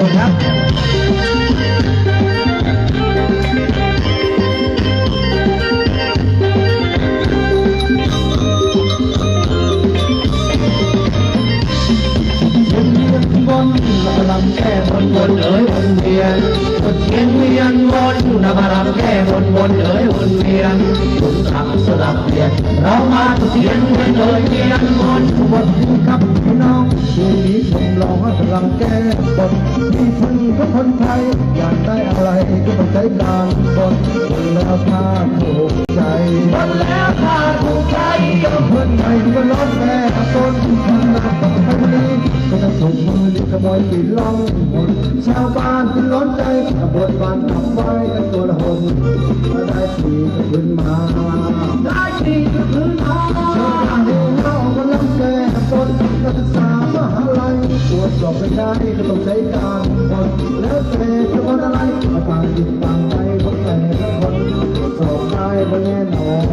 บนครับบนเราลำแก้บนบนเอ๋ยวนเวียนวนเวียนเวียนวนเรามาลำแก้บนบนเอ๋ยวนเวียนหมุนกลับสลับเปลี่ยนเรามาเทียนเวียนเอ๋ยเวียน ลองให้ลำแก้บนที่พึ่งก็คนไทย อยากได้อะไรก็ต้องใช้การบนบนแล้วถ้าถูกใจบนแล้วถ้าถูกใจก็เพื่อนใหม่ก็ลดแม่ต้นขนาดต้องไปนี้ก็จะส่งมือขโมยปีล่องหนชาวบ้านที่ร้อนใจขบวนบ้านขับไว้กันตัวละหนได้ทีก็ขึ้นมา ได้ทีก็ขึ้นมา จสอบไม่ได้ก็ต้องใช้การบนแล้วแต่จะวันอะไรมาต่างจิตต่างใจของแต่ละคนสอบได้บ่แน่นอน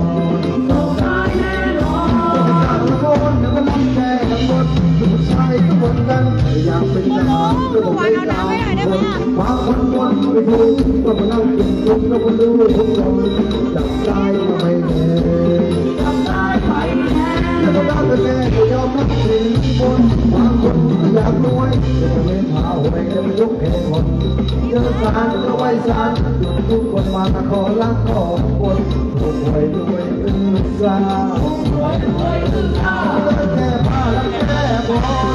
สอบได้แน่นอนจากละคนแล้วก็ลำแก้บนผู้ชายก็บนกันอยากเป็นทหารก็ต้องใช้การบนมามคนวนไปดูว่ามันนั่งกินทุกข์แล้วก็ดูทุกคนจับได้ากรวยจะไปเล่นหาหวยจะไปยกแขนคนเจอสารก็ไว้สารทุกคนมาตะขอรักขอบนถูกหวยรวยเป็นลูกสาวรวยรวยเป็นสาวแก้ผ้าแล้วแก้บน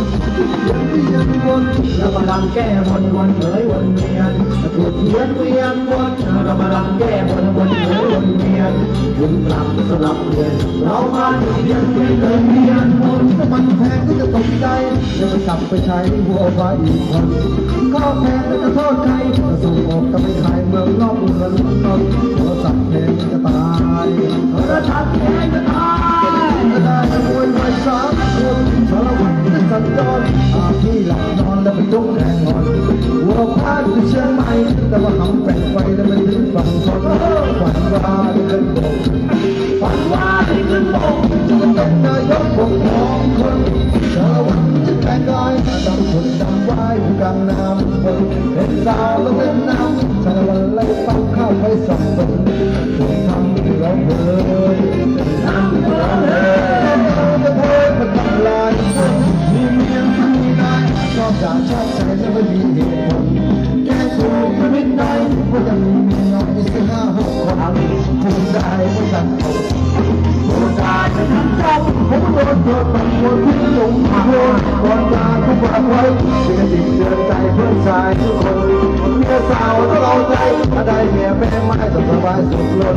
ยังวนวนแล้วมาลังแก้บนวนเอ๋ยวนเวียนถูกเวียนเวียนวนเรามาลังแก้บนวนเอ๋ยวนเวียนบุญกลับสลับเวียนเรามาเวียนเวียนเอ๋ยเวียนวนมันแพงก็จะตกใจแล้วไปกลับไปใช้หัวฟ้อีกคนก็แพงแล้วจะโทษใครส่งออกก็ไปขายเมืองนอกเมืองนอกโทรศัพท์แพงจะต นบกฝันว่าได้เงินบกจะเป็นนายกปกครองคนสารวัตรจะแต่งกายดำคนดำว้อยู่กลางน้ำบนเป็นสาวแล้วเป็นน้ำสารวัตรไล่ปักข้าวไปสองคนถูกทำที่ร้องเลยน้ำที่ร้องเลยจะโทษมันทำลายมีเมียมีนายชอบด่าชอบใจแล้วไม่มีเหตุผลแก้สูตรไม่ได้ว่าะมีเมีน้อยสักห้าหกคน ผู้ได้ไม่ตัดผมผู้ได้ไม่ทันจบผมโดนโดนตัดหัวที่หลงหัวก่อนจะทุกวันไว้เพื่อติดเตือนใจเพื่อนชายทุกคนเมียสาวต้องเอาใจถ้าได้เมียแม่ไม้ต้องสบายสุขล้น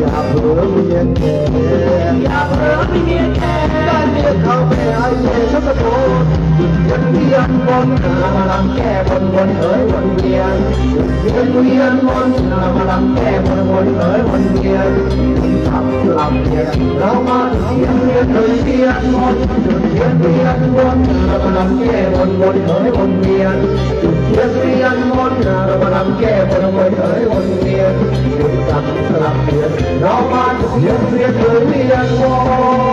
อย่าเผลอเมียแก่อย่าเผลอเมียแก่ได้เมียเขาไปไอ้เมียชักกระโดดยุดเวียนวนวนเรามาลำแก้บนวนเอ๋ยวนเวียนยุดเวียนเวียนวนเรามาลำแก้บนวนเอ๋ย วนเวียนขับลำเวียนเรามาเวียนเงียนเอ๋ยเวียนวนหยุดเวียนเวียนวนเรามาลำแก้บนวนเฮ้ยวนเวียนหยุดเวียนเวียนวนเรามาลำแก้บนวนเฮ้ยวนเวียนหยุดกลับสลับเวียนเรามาเวียนเวียนเอ๋ยเวียนวน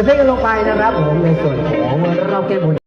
สร็จเพลงกันลงไปนะครับผมในส่วนของเราแก้บน